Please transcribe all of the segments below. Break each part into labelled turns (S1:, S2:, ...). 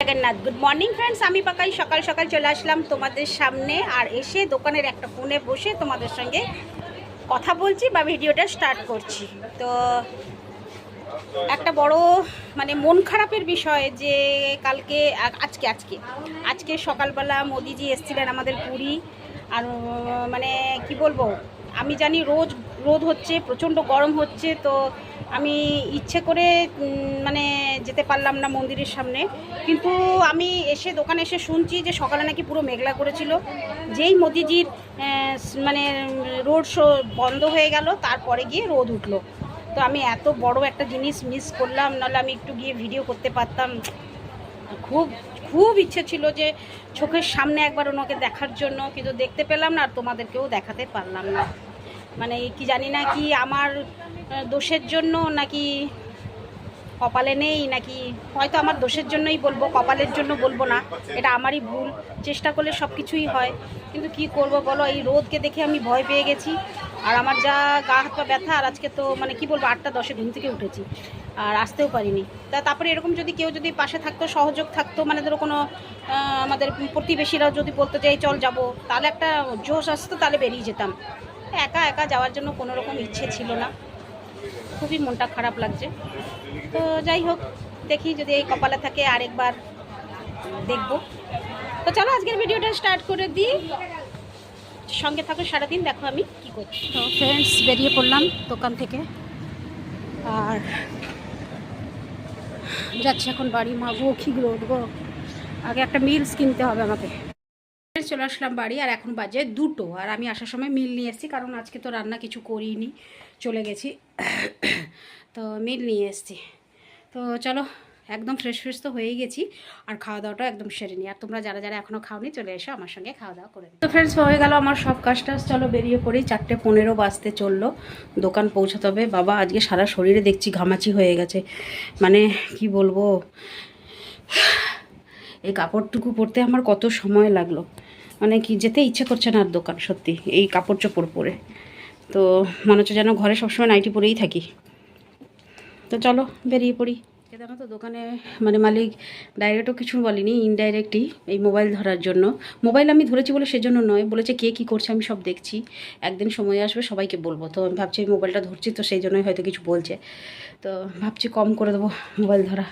S1: Jagannath. Good morning friends আমি পাকাই। সকাল সকাল চলে আসলাম তোমাদের সামনে আর এসে দোকানের একটা ফোনে বসে তোমাদের সঙ্গে কথা বলছি বা ভিডিওটা স্টার্ট করছি। তো একটা বড় মানে মন খারাপের বিষয় যে কালকে আজকে আজকে আজকে সকালবেলা মোদিজি এসেছিলেন আমাদের পুরী। আর মানে কি বলব আমি জানি রোজ, রোদ হচ্ছে, প্রচণ্ড গরম হচ্ছে, তো আমি ইচ্ছে করে মানে যেতে পারলাম না মন্দিরের সামনে। কিন্তু আমি এসে, দোকানে এসে শুনছি যে সকালে নাকি পুরো মেঘলা করেছিল। যেই মোদিজির মানে রোড শো বন্ধ হয়ে গেল, তারপরে গিয়ে রোদ উঠল। তো আমি এত বড় একটা জিনিস মিস করলাম, নাহলে আমি একটু গিয়ে ভিডিও করতে পারতাম। খুব খুব ইচ্ছে ছিল যে চোখের সামনে একবার ওনাকে দেখার জন্য কিন্তু দেখতে পেলাম না আর তোমাদেরকেও দেখাতে পারলাম না। মানে কি জানি না কি আমার দোষের জন্য নাকি কপালে নেই নাকি হয়তো আমার দোষের জন্যই বলব, কপালের জন্য বলব না, এটা আমারই ভুল। চেষ্টা করলে সব কিছুই হয়, কিন্তু কি করব বলো, এই রোদকে দেখে আমি ভয় পেয়ে গেছি। আর আমার যা গা হাত পা ব্যথা, আর আজকে তো মানে কি বলব, আটটা দশে ঘুম থেকে উঠেছি। আর আসতেও পারিনি। তা তারপরে এরকম যদি কেউ যদি পাশে থাকতো, সহযোগ থাকতো মানে ধরো কোনো আমাদের প্রতিবেশীরাও যদি বলতো যে, এই চল যাব, তাহলে একটা জোশ আসতো, তাহলে বেরিয়ে যেতাম। একা একা যাওয়ার জন্য কোনো রকম ইচ্ছে ছিল না। খুবই মনটা খারাপ লাগছে। তো যাই হোক, দেখি যদি এই কপালে থাকে আরেকবার দেখব। তো চলো, আজকের ভিডিওটা স্টার্ট করে দিই। সঙ্গে থাকো, সারাদিন দেখো আমি কি করছি। তো ফ্রেন্ডস বেরিয়ে পড়লাম দোকান থেকে। আর যাচ্ছি এখন বাড়ি, মা গো, কি গো। আগে একটা মিলস কিনতে হবে আমাকে। চলে আসলাম বাড়ি, আর এখন বাজে দুটো, আর আমি আসার সময় মিল নিয়ে এসেছি, কারণ আজকে তো রান্না কিছু করিনি, চলে গেছি। তো মিল নিয়ে এসেছি। তো চলো একদম ফ্রেশ ফ্রেশ তো হয়েই গেছি। আর খাওয়া দাওয়াটাও একদম সেরে নিই আর তোমরা যারা যারা এখনও খাওনি, চলে এসো আমার সঙ্গে খাওয়া দাওয়া করে তো ফ্রেন্ডস হয়ে গেল আমার সব কাজ টাজ। চলো বেরিয়ে পড়ি। চারটে পনেরো বাজতে চলল। দোকান পৌঁছাতে হবে। বাবা, আজকে সারা শরীরে দেখছি ঘামাচি হয়ে গেছে। মানে কি বলব? এই কাপড়টুকু পরতে আমার কত সময় লাগল। মানে কি, যেতে ইচ্ছে করছে না আর দোকান, সত্যি। এই কাপড় চোপড় পরে। তো মনে হচ্ছে যেন ঘরে সবসময় নাইটি পরেই থাকি। তো চলো বেরিয়ে পড়ি। জানো তো দোকানে মানে মালিক ডাইরেক্টও কিছু বলেনি ইনডাইরেক্টই এই মোবাইল ধরার জন্য। মোবাইল আমি ধরেছি বলে সেজন্য নয় বলেছে কে কী করছে আমি সব দেখছি। একদিন সময় আসবে সবাইকে বলব। তো আমি ভাবছি এই মোবাইলটা ধরছি তো সেই জন্যই হয়তো কিছু বলছে। তো ভাবছি কম করে দেবো মোবাইল ধরা।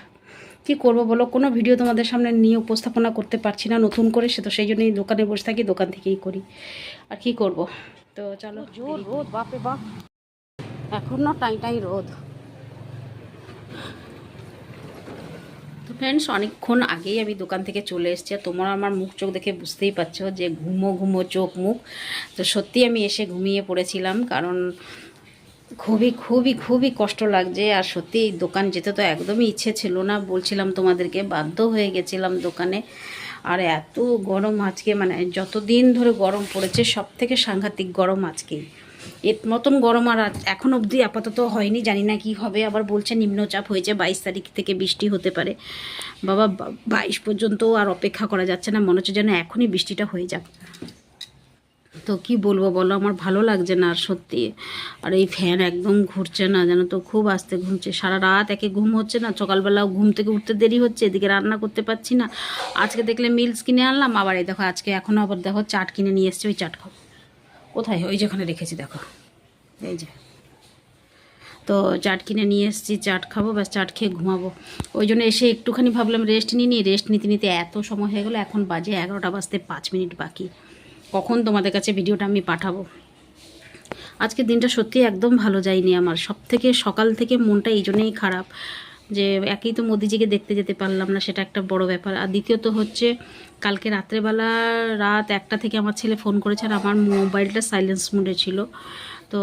S1: কি করব বলো? কোনো ভিডিও তোমাদের সামনে নিয়ে উপস্থাপনা করতে পারছি না নতুন করে সে তো সেই জন্যই দোকানে বসে থাকি দোকান থেকেই করি। আর কি করব? তো চলো জোর রোদ বাপরে বাপ। এখন না টাই টাই রোদ। তো ফ্রেন্ডস অনেকক্ষণ আগেই আমি দোকান থেকে চলে এসেছি আর তোমরা আমার মুখ চোখ দেখে বুঝতেই পারছ যে ঘুমো ঘুমো চোখ মুখ। তো সত্যি আমি এসে ঘুমিয়ে পড়েছিলাম কারণ খুবই খুবই খুবই কষ্ট লাগছে আর সত্যি দোকান যেতে তো একদমই ইচ্ছে ছিল না। বলছিলাম তোমাদেরকে, বাধ্য হয়ে গেছিলাম দোকানে। আর এত গরম আজকে মানে যতদিন ধরে গরম পড়েছে সব থেকে সাংঘাতিক গরম আজকেই। এর মতন গরম আর এখন অবধি আপাতত হয়নি, জানি না কি হবে। আবার বলছে নিম্নচাপ হয়েছে, বাইশ তারিখ থেকে বৃষ্টি হতে পারে। বাবা বাইশ পর্যন্ত আর অপেক্ষা করা যাচ্ছে না, মনে হচ্ছে যেন এখনই বৃষ্টিটা হয়ে যাক। তো কি বলব বলো, আমার ভালো লাগছে না আর সত্যি। আর এই ফ্যান একদম ঘুরছে না, যেন তো খুব আস্তে ঘুমছে। সারা রাত একে ঘুম হচ্ছে না, সকালবেলাও ঘুম থেকে উঠতে দেরি হচ্ছে, এদিকে রান্না করতে পারছি না। আজকে দেখলে মিলস কিনে আনলাম, আবার এই দেখো আজকে এখনও আবার দেখো চাট কিনে নিয়ে এসছে, ওই চাট খাব। কোথায়? ওই যেখানে রেখেছি, দেখো। এই যে। তো চাট কিনে নিয়ে এসেছি, চাট খাব, ব্যাস চাট খেয়ে ঘুমাবো। ওই জন্য এসে একটুখানি ভাবলাম রেস্ট নিয়ে নিই। রেস্ট নিতে নিতে এত সময় হয়ে গেলো, এখন বাজে এগারোটা বাজতে পাঁচ মিনিট বাকি। কখন তোমাদের কাছে ভিডিওটা আমি পাঠাবো? আজকে দিনটা সত্যি একদম ভালো যায়নি আমার। সব থেকে সকাল থেকে মনটা এই জন্যই খারাপ যে, একেই তো মোদিজিকে দেখতে যেতে পারলাম না, সেটা একটা বড় ব্যাপার। আর দ্বিতীয়ত হচ্ছে কালকে রাত্রেবেলা রাত একটা থেকে আমার ছেলে ফোন করেছে আর আমার মোবাইলটা সাইলেন্স মোডে ছিল। তো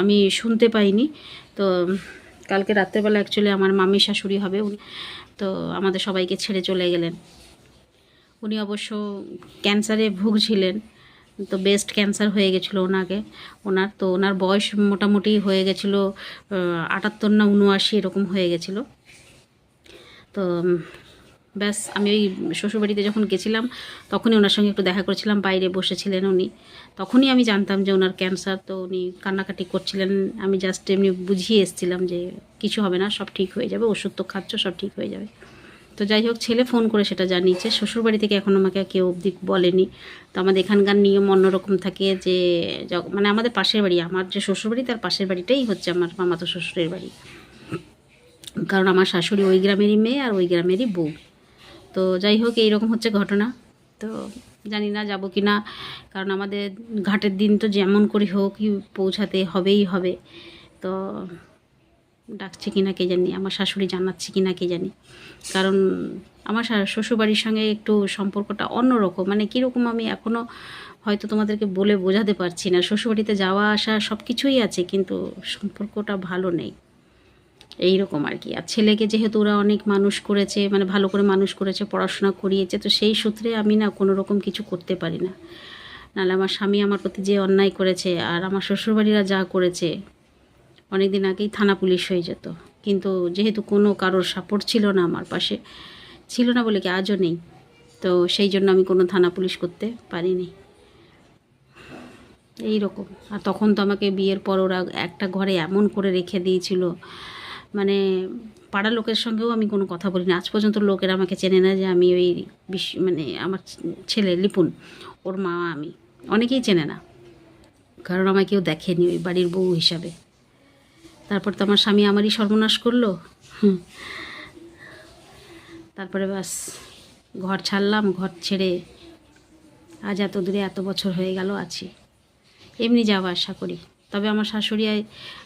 S1: আমি শুনতে পাইনি। তো কালকে রাত্রেবেলা অ্যাকচুয়ালি আমার মামি শাশুড়ি হবে, উনি তো আমাদের সবাইকে ছেড়ে চলে গেলেন। উনি অবশ্য ক্যান্সারে ভুগছিলেন, তো বেস্ট ক্যান্সার হয়ে গেছিল ওনাকে, ওনার। তো ওনার বয়স মোটামুটি হয়ে গেছিল আটাত্তর না উনআশি এরকম হয়ে গেছিল। তো ব্যাস, আমি ওই শ্বশুরবাড়িতে যখন গেছিলাম, তখনই ওনার সঙ্গে একটু দেখা করেছিলাম, বাইরে বসেছিলেন উনি। তখনই আমি জানতাম যে ওনার ক্যান্সার তো উনি কান্নাকাটি করছিলেন। আমি জাস্ট এমনি বুঝিয়ে এসেছিলাম যে কিছু হবে না, সব ঠিক হয়ে যাবে, ওষুধ তো খাচ্ছ, সব ঠিক হয়ে যাবে। তো যাই হোক, ছেলে ফোন করে সেটা জানিয়েছে। শ্বশুরবাড়ি থেকে এখন আমাকে কেউ অবধি বলেনি। তো আমাদের এখানকার নিয়ম অন্যরকম থাকে যে মানে আমাদের পাশের বাড়ি, আমার যে শ্বশুরবাড়ি, তার পাশের বাড়িটাই হচ্ছে আমার মামাতো শ্বশুরের বাড়ি। কারণ আমার শাশুড়ি ওই গ্রামেরই মেয়ে আর ওই গ্রামেরই বউ। তো যাই হোক এইরকম হচ্ছে ঘটনা। তো জানি না যাব কি না কারণ আমাদের ঘাটের দিন তো যেমন করে হোক পৌঁছাতে হবেই হবে। তো ডাকছে কি না কে জানি আমার শাশুড়ি জানাচ্ছে কি না কে জানি। কারণ আমার শ্বশুরবাড়ির সঙ্গে একটু সম্পর্কটা অন্যরকম। মানে কীরকম আমি এখনও হয়তো তোমাদেরকে বলে বোঝাতে পারছি না। শ্বশুরবাড়িতে যাওয়া আসা সব কিছুই আছে কিন্তু সম্পর্কটা ভালো নেই। এই রকম আর কি। আর ছেলেকে যেহেতু ওরা অনেক মানুষ করেছে মানে ভালো করে মানুষ করেছে, পড়াশোনা করিয়েছে, তো সেই সূত্রে আমি না কোনো রকম কিছু করতে পারি না। নাহলে আমার স্বামী আমার প্রতি যে অন্যায় করেছে আর আমার শ্বশুরবাড়িরা যা করেছে অনেক দিন আগেই থানা পুলিশ হয়ে যেত। কিন্তু যেহেতু কোনো কারোর সাপোর্ট ছিল না আমার পাশে, ছিল না বলে কি আজও নেই। তো সেই জন্য আমি কোনো থানা পুলিশ করতে পারিনি। এই রকম আর তখন তো আমাকে বিয়ের পর ওরা একটা ঘরে এমন করে রেখে দিয়েছিল মানে পাড়ার লোকের সঙ্গেও আমি কোনো কথা বলি না আজ পর্যন্ত লোকেরা আমাকে চেনে না যে আমি ওই বিশ- মানে আমার ছেলে লিপুন, ওর মা আমি। অনেকেই চেনে না। কারণ আমায় কেউ দেখেনি ওই বাড়ির বউ হিসাবে। তারপর তো আমার স্বামী আমারই সর্বনাশ করল। তারপরে বাস ঘর ছাড়লাম, ঘর ছেড়ে আজ এত দূরে এত বছর হয়ে গেল আছি। এমনি যাওয়া আসা করি। তবে আমার শাশুড়ি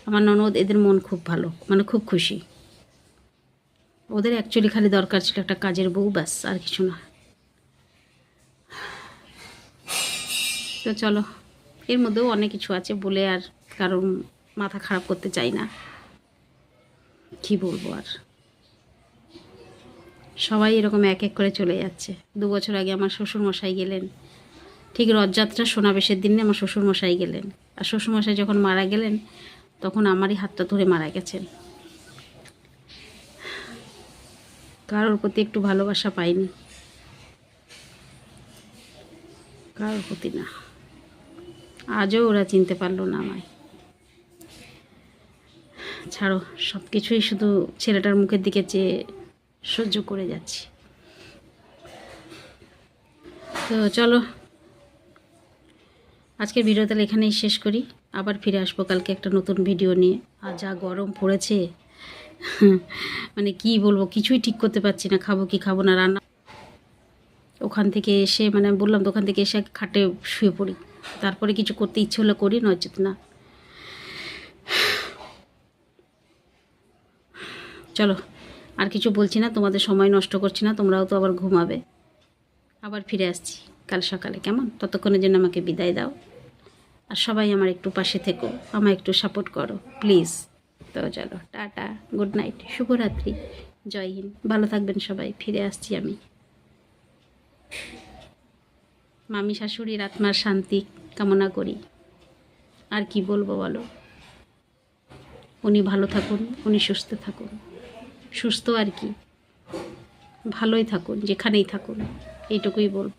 S1: আমার ননদ এদের মন খুব ভালো মানে খুব খুশি। ওদের অ্যাকচুয়ালি খালি দরকার ছিল একটা কাজের বউ, ব্যাস, আর কিছু না। তো চলো, এর মধ্যেও অনেক কিছু আছে বলে আর কারণ মাথা খারাপ করতে চাই না। কি বলব আর? সবাই এরকম এক এক করে চলে যাচ্ছে। দু বছর আগে আমার শ্বশুরমশাই গেলেন। ঠিক রথযাত্রা সোনাবেশের দিনে আমার শ্বশুরমশাই গেলেন। আর শ্বশুর মশাই যখন মারা গেলেন, তখন আমারই হাতটা ধরে মারা গেছেন। কারোর প্রতি একটু ভালোবাসা পাইনি। কারোর প্রতি না। আজও ওরা চিনতে পারল না আমায়। ছাড়ো সব কিছুই শুধু ছেলেটার মুখের দিকে চেয়ে সহ্য করে যাচ্ছি। তো চলো আজকের ভিডিও তাহলে এখানেই শেষ করি। আবার ফিরে আসব কালকে একটা নতুন ভিডিও নিয়ে। আর যা গরম পড়েছে মানে কি বলব, কিছুই ঠিক করতে পারছি না। খাব কি খাব না, রান্না ওখান থেকে এসে মানে আমি বললাম তো ওখান থেকে এসে খাটে শুয়ে পড়ি। তারপরে কিছু করতে ইচ্ছে হলে করি নয়চেত না। চলো, আর কিছু বলছি না, তোমাদের সময় নষ্ট করছি না, তোমরাও তো আবার ঘুমাবে। আবার ফিরে আসছি। কাল সকালে, কেমন? ততক্ষণের জন্য আমাকে বিদায় দাও। আর সবাই আমার একটু পাশে থেকো, আমায় একটু সাপোর্ট করো প্লিজ তো চলো, টাটা গুড নাইট শুভরাত্রি, জয় হিন্দ। ভালো থাকবেন সবাই, ফিরে আসছি আমি। মামি শাশুড়ির আত্মার শান্তি কামনা করি। আর কি বলব বলো? উনি ভালো থাকুন, উনি সুস্থ থাকুন। সুস্থ আর কি। ভালোই থাকুন, যেখানেই থাকুন, এইটুকুই বলব।